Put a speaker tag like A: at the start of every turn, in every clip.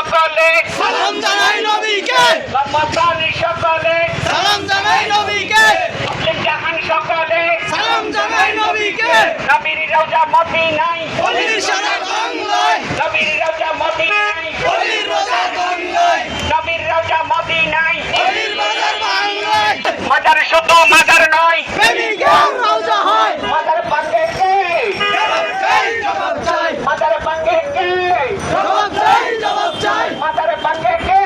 A: সকলে।
B: সালাম জানাই নবীকে।
A: ধর্মপ্রাণী সকলে।
B: সালাম জানাই নবীকে।
A: মুসলিম জাহান সকলে।
B: সালাম জানাই নবীকে।
A: নবীর রোজা মতি নাই।
B: অলির সারা বাংলায়
A: নবীর রোজা মতি নাই।
B: অলির রোজা গঙ্গায়
A: নবীর রোজা মতি নাই।
B: অলির বাজার বাংলায়
A: মাজার শুধু মাজার নয়
B: প্রেমিকের রোজা হয়
A: মাজার পাঙ্গে কে
B: জবাব চাই জবাব চাই
A: মাজার পাঙ্গে কে
B: জবাব চাই জবাব চাই
A: মাজার পাঙ্গে কে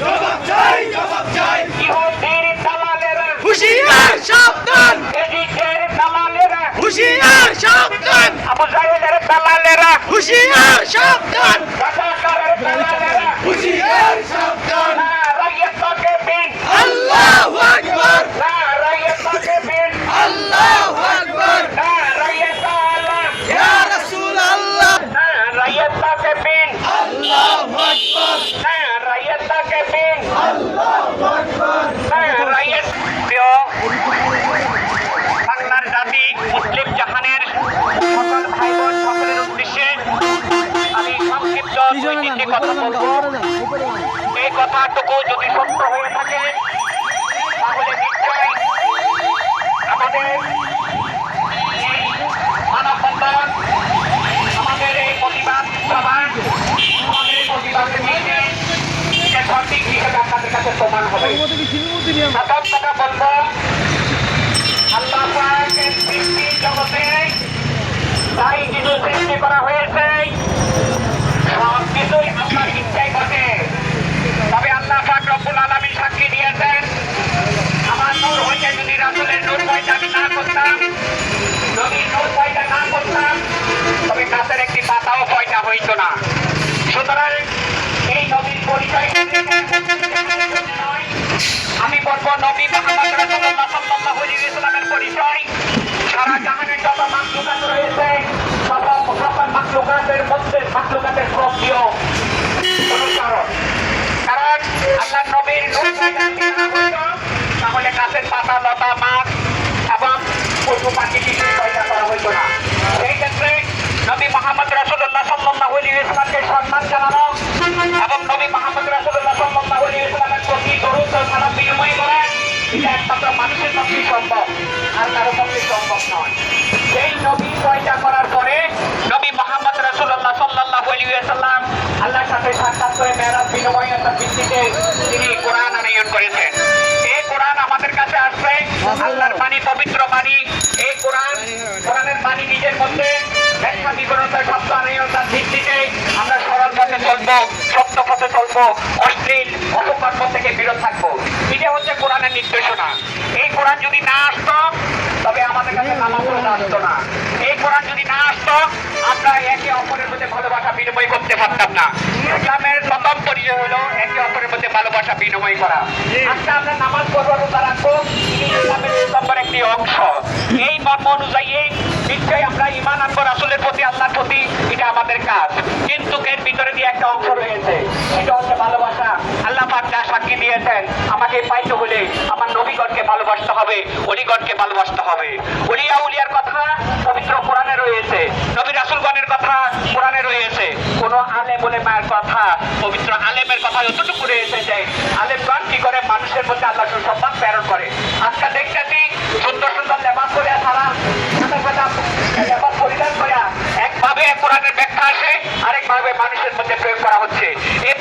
B: জবাব চাই জবাব চাই
A: ইহুদির দালালেরা
B: হুশিয়ার সাবধান।
A: এদিকের দালালেরা।
B: হুশিয়ার সাবধান।
A: আবু জাহেলের দালালেরা।
B: হুশিয়ার সাবধান
A: রাজাকারের দালালেরা
B: হুশিয়ার সাবধান
A: না রাইয়ে তোকে বিন
B: আল্লাহু আকবার
A: না রাইয়ে তোকে বিন
B: আল্লাহু আকবার
A: না রাইয়ে তালা
B: ইয়া রাসূল আল্লাহ
A: না রাইয়ে তোকে বিন
B: আল্লাহু আকবার
A: না রাইয়ে তোকে বিন
B: আল্লাহু আকবার
A: না রাইয়ে প্রিয় বাংলার জাতি মুসলিম জাহানের সকল ভাই বোন সকলের উদ্দেশ্যে আমি সংক্ষিপ্ত দুই তিনটি কথা বলব এই কথাটুকু যদি সত্য হয়ে থাকে তাহলে নিশ্চয়ই আমাদের এই মানববন্ধন আমাদের এই প্রতিবাদ সভা আমাদের এই প্রতিবাদের মিছিলে সঠিক হিসেবে আপনাদের কাছে প্রমাণ হবে। প্রথম কথা বলব আল্লাহ জগতে তাই কিছু সৃষ্টি করা হয়েছে সব কিছুই আপনার ইচ্ছাই ঘটে তবে আল্লাহ পাক রব্বুল আলামিন সাক্ষী দিয়েছেন আমার নূর হইতে যদি রাসূলের নূর পয়দা আমি না করতাম যদি নূর পয়দা না করতাম তবে গাছের একটি পাতাও পয়দা হইতো না সুতরাং এই নবীর পরিচয় নয়। বলব নবী মোহাম্মদ রাসূলুল্লাহ সাল্লাল্লাহু আলাইহি ওয়াসাল্লামের পরিচয়। সারা জাহানের যত মাকলুকাত রয়েছে সব সকল মাকলুকাতের মধ্যে মাকলুকাতের প্রিয় অনুসরণ কারণ? আল্লাহ নবীর তাহলে গাছের পাতা, লতা, মাছ এবং পশু পাখি কিছু পয়দা করা হইতো না। মানুষের পক্ষে সম্ভব, আর কারও পক্ষে সম্ভব নয়। সেই নবী করার পরে নবী মোহাম্মদ ওয়াসাল্লাম আল্লাহর সাথে সাক্ষাৎ করে মেরাজ বিনিময়তার ভিত্তিতে তিনি কোরআন আনয়ন করেছেন। পবিত্র বাণী। এই কোরআন বাণী নিজের মধ্যে ভিত্তিতে আমরা সরল পথে চলবো, সত্য পথে চলবো, অশ্লীল অপকর্ম থেকে বিরত এটা হচ্ছে কোরআনের নির্দেশনা। এই কোরআন যদি না আসতো, তবে আমাদের কাছে নামাজ আসতো না। এই কোরআন যদি না আসতো, আমরা একে অপরের মধ্যে ভালোবাসা বিনিময় করতে পারতাম না। ইসলামের প্রথম পরিচয় হলো একে অপরের মধ্যে ভালোবাসা বিনিময় করা। আজকে আমরা নামাজ পড়ব, রোজা রাখব ইসলামের স্তম্ভের একটি অংশ। এই মর্ম অনুযায়ী নিশ্চয়ই আমরা ইমান আনব রাসুলের প্রতি, আল্লাহর প্রতি, এটা আমাদের কাজ। কিন্তু এর ভিতরে দিয়ে একটা অংশ রয়েছে। এটা হচ্ছে ভালোবাসা আল্লাহ সাক্ষী দিয়েছেন, আমাকে পাইতে হলে আমার নবীগণকে ভালোবাসতে হবে, অলিগণকে ভালোবাসতে হবে। অলিয়া উলিয়ার কথা পবিত্র কোরআনে রয়েছে নবী রাসুলগণের কথা কোরআনে রয়েছে কোন আলে বলে মায়ের কথা পবিত্র আলেমের কথা যতটুকু রয়েছে যে আলেমগণ কি করে মানুষের মধ্যে আল্লাহ সুসম্মান প্রেরণ করে আজকে দেখতেছি সুন্দর সুন্দর লেবাস করে তারা সাদা সাদা লেবাস পরিধান করে একভাবে কোরআনের ব্যাখ্যা আসে আরেকভাবে মানুষের মধ্যে প্রয়োগ করা হচ্ছে এই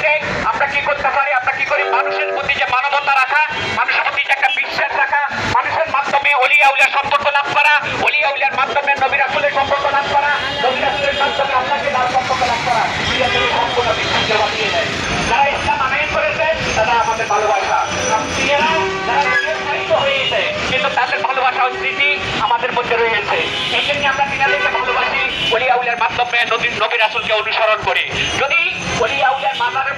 A: প্রয়োগতার আমরা কি করতে পারি? আমরা কি করি? মানুষের প্রতি যে মানবতা রাখা, মানুষের প্রতি যে একটা বিশ্বাস রাখা, মানুষের মাধ্যমে অলিয়া উলিয়ার সম্পর্ক লাভ করা, অলিয়া উলিয়ার মাধ্যমে নবী রাসুলের সম্পর্ক লাভ করা নবী রাসুলের মাধ্যমে আল্লাহকে তার সম্পর্ক লাভ করা সম্পূর্ণ বিশ্বাসকে বানিয়ে দেয় যারা ইসলাম আনয়ন করেছে, তারা আমাদের ভালোবাসা। কিন্তু তাদের ভালোবাসা ও স্মৃতি আমাদের মধ্যে রয়েছে। এই জন্য আমরা অলিয়া উলিয়ার মাধ্যমে রাসুলকে অনুসরণ করি, যদি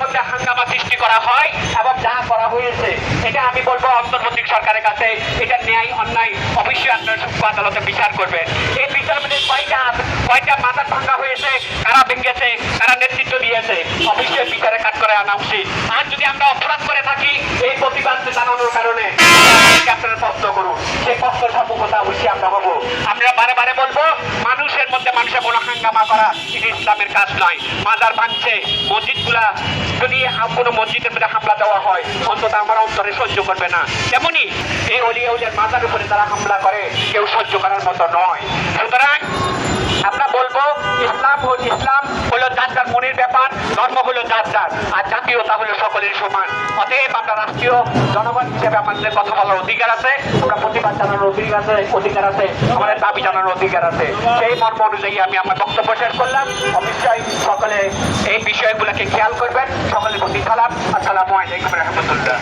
A: মধ্যে হাঙ্গামা সৃষ্টি করা হয় এবং করা হয়েছে, এটা আমি বলব অন্তর্বর্তী সরকারের কাছে, এটা ন্যায়, অন্যায়, অবশ্যই আপনার আদালতে বিচার করবেন। এই বিচার মানে কয়টা কয়টা ভাঙ্গা হয়েছে, কারা ভেঙেছে, কারা নেতৃত্ব দিয়েছে, অবশ্যই বিচারে কাজ করে আনা উচিত। আর যদি আমরা অপরাধ করে থাকি, এই প্রতিবাদ জানানোর কারণে আপনারা প্রশ্ন করুন, সেই প্রশ্ন সম্মুখতা অবশ্যই আমরা হব। আমরা বারে বারে বলব মধ্যে মানুষের কোনো হাঙ্গামা করা, এটি ইসলামের কাজ নয়। মাজার ভাঙছে, মসজিদগুলা যদি কোনো মসজিদের মধ্যে হামলা দেওয়া হয়, অন্তত আমার অন্তরে সহ্য করবে না। তেমনি এই অলিয়াউলের মাজার উপরে তারা হামলা করে, কেউ সহ্য করার মতো নয়। সুতরাং আমরা বলব, ইসলাম ইসলাম ব্যাপার ধর্ম হলো যার যার আর জাতীয়তা হলো সকলের সমান। অতএব আমরা রাষ্ট্রীয় জনগণ হিসেবে আমাদের কথা বলার অধিকার আছে, আমরা প্রতিবাদ জানানোর অধিকার আছে অধিকার আছে, আমাদের দাবি জানানোর অধিকার আছে। সেই মর্ম অনুযায়ী আমি আমার বক্তব্য শেষ করলাম। অবশ্যই সকলে এই বিষয়গুলোকে খেয়াল করবেন। সকলের প্রতি সালাম। আসসালামু আলাইকুম রহমতুল্লাহ।